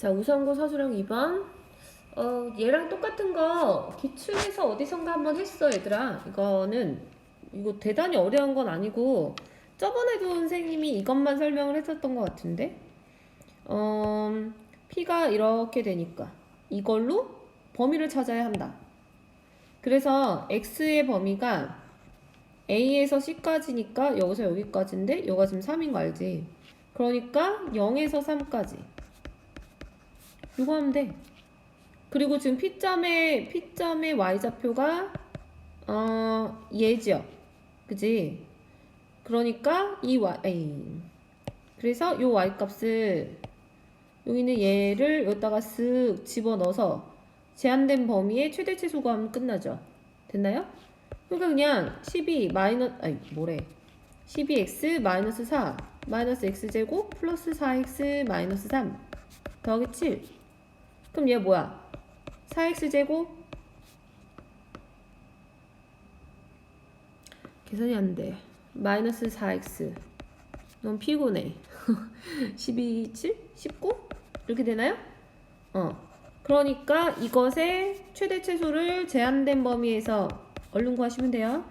자, 우선고 서술형 2번. 어, 얘랑 똑같은 거 기출에서 어디선가 한번 했어, 얘들아. 이거는 이거 대단히 어려운 건 아니고 저번에도 선생님이 이것만 설명을 했었던 것 같은데. 어, P가 이렇게 되니까 이걸로 범위를 찾아야 한다. 그래서 X의 범위가 A에서 C까지니까 여기서 여기까지인데 여기가 지금 3인 거 알지? 그러니까 0에서 3까지. 이거 하면 돼. 그리고 지금 P점의 P점의 y좌표가 어 얘지요. 그지? 그러니까 이 y 에이. 그래서 요 y 값을 여기는 얘를 여기다가 쓱 집어넣어서 제한된 범위의 최대치 수거하면 끝나죠. 됐나요? 그러니까 그냥 12 마이너스 아니 뭐래 12x 마이너스 4 마이너스 x제곱 플러스 4x 마이너스 3 더하기 7 그럼 얘 뭐야? 4x제곱? 계산이 안 돼. 마이너스 4x 너무 피곤해. 12, 7, 19 이렇게 되나요? 어. 그러니까 이것의 최대 최소를 제한된 범위에서 얼른 구하시면 돼요